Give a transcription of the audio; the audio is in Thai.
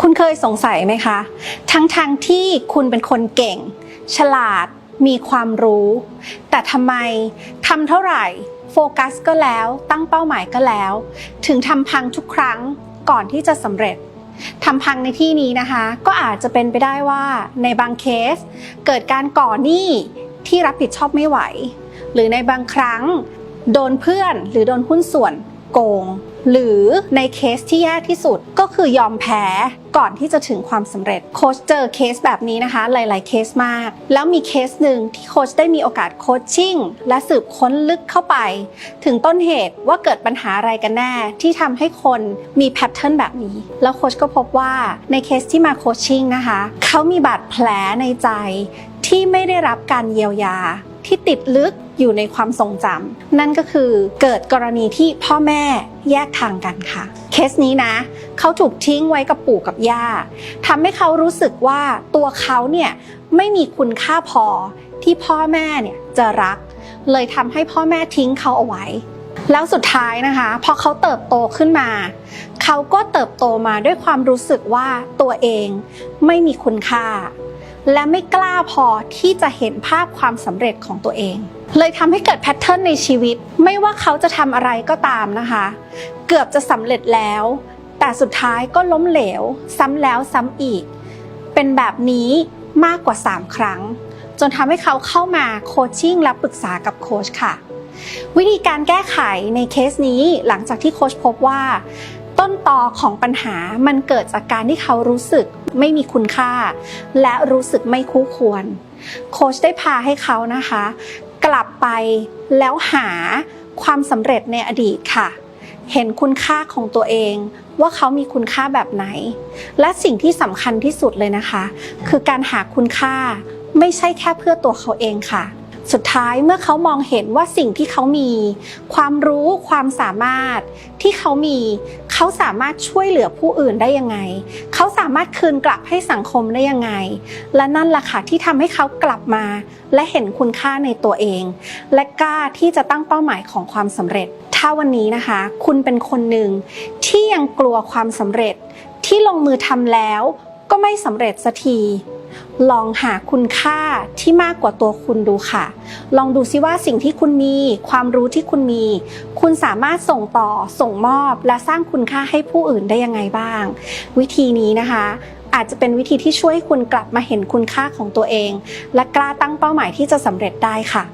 คุณเคยสงสัยไหมคะ ทั้งๆทที่คุณเป็นคนเก่ง ฉลาด มีความรู้ แต่ทำไมทำเท่าไหร่ โฟกัสก็แล้ว ตั้งเป้าหมายก็แล้ว ถึงทำพังทุกครั้งก่อนที่จะสำเร็จทำพังในที่นี้นะคะ ก็อาจจะเป็นไปได้ว่าในบางเคส เกิดการก่อหนี้ที่รับผิดชอบไม่ไหว หรือในบางครั้ง โดนเพื่อนหรือโดนหุ้นส่วน โกง หรือในเคสที่แย่ที่สุดก็คือยอมแพ้ก่อนที่จะถึงความสำเร็จโค้ชเจอเคสแบบนี้นะคะ หลาย ๆ เคสมาก แล้วมีเคสหนึ่งที่โค้ชได้มีโอกาสโคชชิ่ง และสืบค้นลึกเข้าไป ถึงต้นเหตุว่าเกิดปัญหาอะไรกันแน่ ที่ทำให้คนมีแพทเทิร์นแบบนี้ แล้วโค้ชก็พบว่าในเคสที่มาโคชชิ่งนะคะ เขามีบาดแผลในใจที่ไม่ได้รับการเยียวยา ที่ติดลึกอยู่ในความทรงจำนั่นก็คือเกิดกรณีที่พ่อแม่แยกทางกันค่ะ เคสนี้นะ เขาถูกทิ้งไว้กับปู่กับย่าทำให้เขารู้สึกว่าตัวเขาเนี่ยไม่มีคุณค่าพอที่พ่อแม่เนี่ยจะรัก เลยทำให้พ่อแม่ทิ้งเขาเอาไว้ แล้วสุดท้ายนะคะ พอเขาเติบโตขึ้นมา เขาก็เติบโตมาด้วยความรู้สึกว่าตัวเองไม่มีคุณค่า และไม่กล้าพอที่จะเห็นภาพความสำเร็จของตัวเอง เลยทำให้เกิดแพทเทิร์นในชีวิต ไม่ว่าเขาจะทำอะไรก็ตามนะคะ เกือบจะสำเร็จแล้ว แต่สุดท้ายก็ล้มเหลว ซ้ำแล้วซ้ำอีก เป็นแบบนี้มากกว่า 3 ครั้ง จนทำให้เขาเข้ามาโคชชิ่งและปรึกษากับโค้ชค่ะ วิธีการแก้ไขในเคสนี้หลังจากที่โค้ชพบว่า ต้นตอของปัญหามันเกิดจากการที่เขารู้สึกไม่มีคุณค่า และรู้สึกไม่คู่ควร โค้ชได้พาให้เขานะคะ กลับไปแล้วหาความสำเร็จในอดีตค่ะ เห็นคุณค่าของตัวเองว่าเขามีคุณค่าแบบไหน และสิ่งที่สำคัญที่สุดเลยนะคะ คือการหาคุณค่าไม่ใช่แค่เพื่อตัวเขาเองค่ะสุดท้ายเมื่อเขามองเห็นว่าสิ่งที่เขามี ความรู้ความสามารถที่เขามี เขาสามารถช่วยเหลือผู้อื่นได้ยังไง เขาสามารถคืนกลับให้สังคมได้ยังไง และนั่นแหละค่ะที่ทำให้เขากลับมา และเห็นคุณค่าในตัวเอง และกล้าที่จะตั้งเป้าหมายของความสำเร็จ ถ้าวันนี้นะคะ คุณเป็นคนหนึ่งที่ยังกลัวความสำเร็จที่ลงมือทำแล้ว ก็ไม่สำเร็จสักที ลองหาคุณค่าที่มากกว่าตัวคุณดูค่ะ ลองดูซิว่าสิ่งที่คุณมี ความรู้ที่คุณมี คุณสามารถส่งต่อ ส่งมอบ และสร้างคุณค่าให้ผู้อื่นได้ยังไงบ้าง วิธีนี้นะคะอาจจะเป็นวิธีที่ช่วยคุณกลับมาเห็นคุณค่าของตัวเอง และกล้าตั้งเป้าหมายที่จะสำเร็จได้ค่ะ